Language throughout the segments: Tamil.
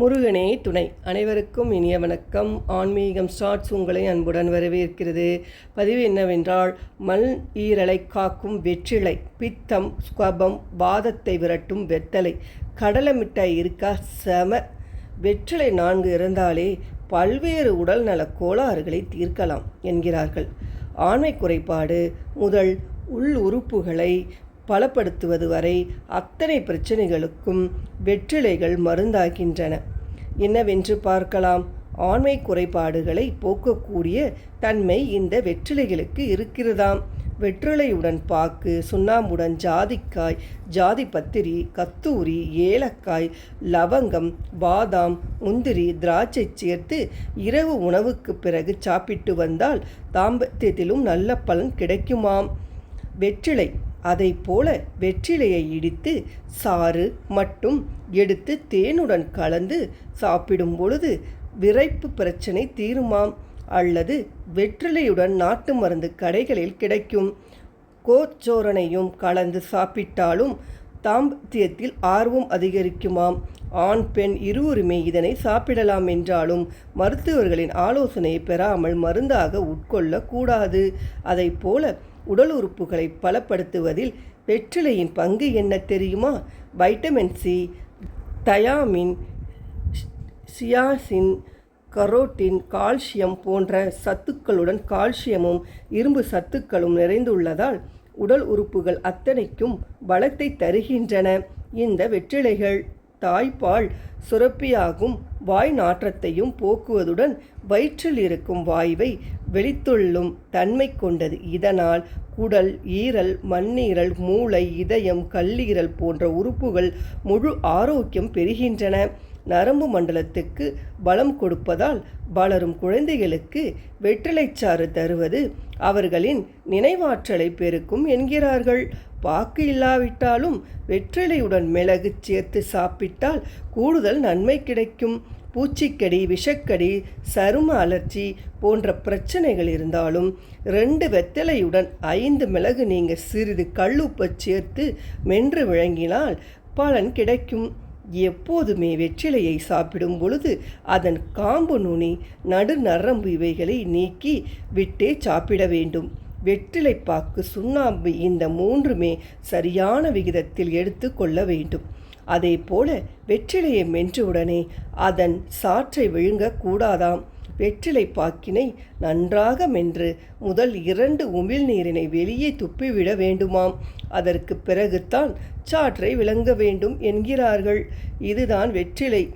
முருகனே துணை. அனைவருக்கும் இனிய வணக்கம். ஆன்மீகம் ஸ்டார்ட்ஸ் உங்களை அன்புடன் வரவேற்கிறது. பதிவு என்னவென்றால் மல் ஈரலை காக்கும் வெற்றிலை பித்தம் ஸ்கபம் வாதத்தை விரட்டும் வெத்தலை. கடலை மிட்டாய் இருக்கா? செம. வெற்றிலை நான்கு இருந்தாலே பல்வேறு உடல் நல கோளாறுகளை தீர்க்கலாம் என்கிறார்கள். ஆண்மை குறைபாடு முதல் உள் உறுப்புகளை பலப்படுத்துவது வரை அத்தனை பிரச்சனைகளுக்கும் வெற்றிலைகள் மருந்தாகின்றன. என்னவென்று பார்க்கலாம்? ஆண்மை குறைபாடுகளை போக்கக்கூடிய தன்மை இந்த வெற்றிலைகளுக்கு இருக்கிறதாம். வெற்றிலையுடன் பாக்கு சுண்ணாம்புடன் ஜாதிக்காய் ஜாதி பத்திரி கத்தூரி ஏலக்காய் லவங்கம் பாதாம் முந்திரி திராட்சை சேர்த்து இரவு உணவுக்கு பிறகு சாப்பிட்டு வந்தால் தாம்பத்தியத்திலும் நல்ல பலன் கிடைக்குமாம். வெற்றிலை அதை போல வெற்றிலையை இடித்து சாறு மட்டும் எடுத்து தேனுடன் கலந்து சாப்பிடும் பொழுது விரைப்பு பிரச்சனை தீருமாம். அல்லது வெற்றிலையுடன் நாட்டு மருந்து கடைகளில் கிடைக்கும். கோச்சோரனையும் கலந்து சாப்பிட்டாலும் தாம்பத்தியத்தில் ஆர்வம் அதிகரிக்குமாம். ஆண் பெண் இருவருமே இதனை சாப்பிடலாம் என்றாலும் மருத்துவர்களின் ஆலோசனையை பெறாமல் மருந்தாக உட்கொள்ளக்கூடாது. அதை போல உடல் உறுப்புகளை பலப்படுத்துவதில் வெற்றிலையின் பங்கு என்ன தெரியுமா? Vitamin C thiamine niacin carotene calcium போன்ற சத்துக்களுடன் கால்சியமும் இரும்பு சத்துக்களும் நிறைந்துள்ளதால் உடல் உறுப்புகள் அத்தனைக்கும் பலத்தை தருகின்றன. இந்த வெற்றிலைகள் தாய்ப்பால் சுரப்பியாகும். வாய் நாற்றத்தையும் போக்குவதுடன் வயிற்றில் இருக்கும் வாயுவை வெளித்துள்ளும் தன்மை கொண்டது. இதனால் குடல் ஈரல் மண்ணீரல் மூளை இதயம் கல்லீரல் போன்ற உறுப்புகள் முழு ஆரோக்கியம் பெறுகின்றன. நரம்பு மண்டலத்துக்கு பலம் கொடுப்பதால் வளரும் குழந்தைகளுக்கு வெற்றிலைச்சாறு தருவது அவர்களின் நினைவாற்றலை பெருக்கும் என்கிறார்கள். பாக்கு இல்லாவிட்டாலும் வெற்றிலையுடன் மிளகு சேர்த்து சாப்பிட்டால் கூடுதல் நன்மை கிடைக்கும். பூச்சிக்கடி விஷக்கடி சரும அலர்ச்சி போன்ற பிரச்சனைகள் இருந்தாலும் ரெண்டு வெத்தலையுடன் ஐந்து மிளகு நீங்கள் சிறிது கல்லுப்பை சேர்த்து மென்று விளங்கினால் பலன் கிடைக்கும். எப்போதுமே வெற்றிலையை சாப்பிடும் பொழுது அதன் காம்பு நுனி நடு நரம்பு இவைகளை நீக்கி விட்டே சாப்பிட வேண்டும். வெற்றிலைப்பாக்கு சுண்ணாம்பு இந்த மூன்றுமே சரியான விகிதத்தில் எடுத்து கொள்ள வேண்டும். அதே போல வெற்றிலையை மென்றவுடனே அதன் சாற்றை விழுங்கக்கூடாதாம் வெற்றிலை பாக்கினை நன்றாக மென்று முதல் இரண்டு உமிழ்நீரினை வெளியே துப்பிவிட வேண்டுமாம். அதற்கு பிறகுத்தான் சாற்றை விளங்க வேண்டும் என்கிறார்கள். இதுதான் வெற்றிலை.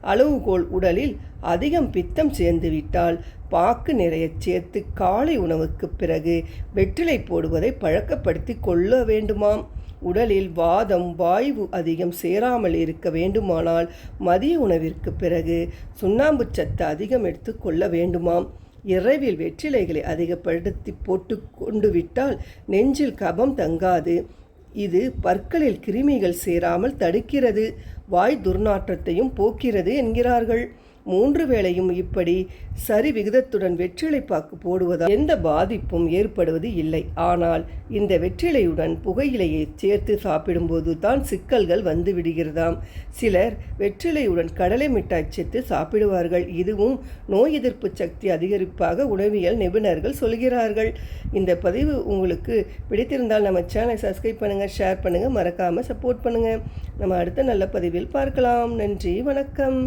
அளவுகோல் உடலில் அதிகம் பித்தம் சேர்ந்துவிட்டால் பாக்கு நிறைய சேர்த்து காலை உணவுக்கு பிறகு வெற்றிலை போடுவதை பழக்கப்படுத்தி கொள்ள வேண்டுமாம். உடலில் வாதம் வாய்வு அதிகம் சேராமல் இருக்க வேண்டுமானால் மதிய உணவிற்கு பிறகு சுண்ணாம்பு சத்து அதிகம் எடுத்து கொள்ள வேண்டுமாம். இரவில் வெற்றிலைகளை அதிகப்படுத்தி போட்டு கொண்டு விட்டால் நெஞ்சில் கபம் தங்காது. இது பற்களில் கிருமிகள் சேராமல் தடுக்கிறது. வாய் துர்நாற்றத்தையும் போக்கிறது என்கிறார்கள். மூன்று வேளையும் இப்படி சரி விகிதத்துடன் வெற்றிலை பாக்கு போடுவதால் எந்த பாதிப்பும் ஏற்படுவது இல்லை. ஆனால் இந்த வெற்றிலையுடன் புகையிலையை சேர்த்து சாப்பிடும்போது தான் சிக்கல்கள் வந்து விடுகிறதாம். சிலர் வெற்றிலையுடன் கடலை மிட்டாய் சேர்த்து சாப்பிடுவார்கள். இதுவும் நோய் எதிர்ப்பு சக்தி அதிகரிப்பாக உணவியல் நிபுணர்கள் சொல்கிறார்கள். இந்த பதிவு உங்களுக்கு பிடித்திருந்தால் நம்ம சேனலை சப்ஸ்கிரைப் பண்ணுங்கள் ஷேர் பண்ணுங்கள் மறக்காமல் சப்போர்ட் பண்ணுங்கள் நம்ம அடுத்த நல்ல பதிவில் பார்க்கலாம். நன்றி வணக்கம்.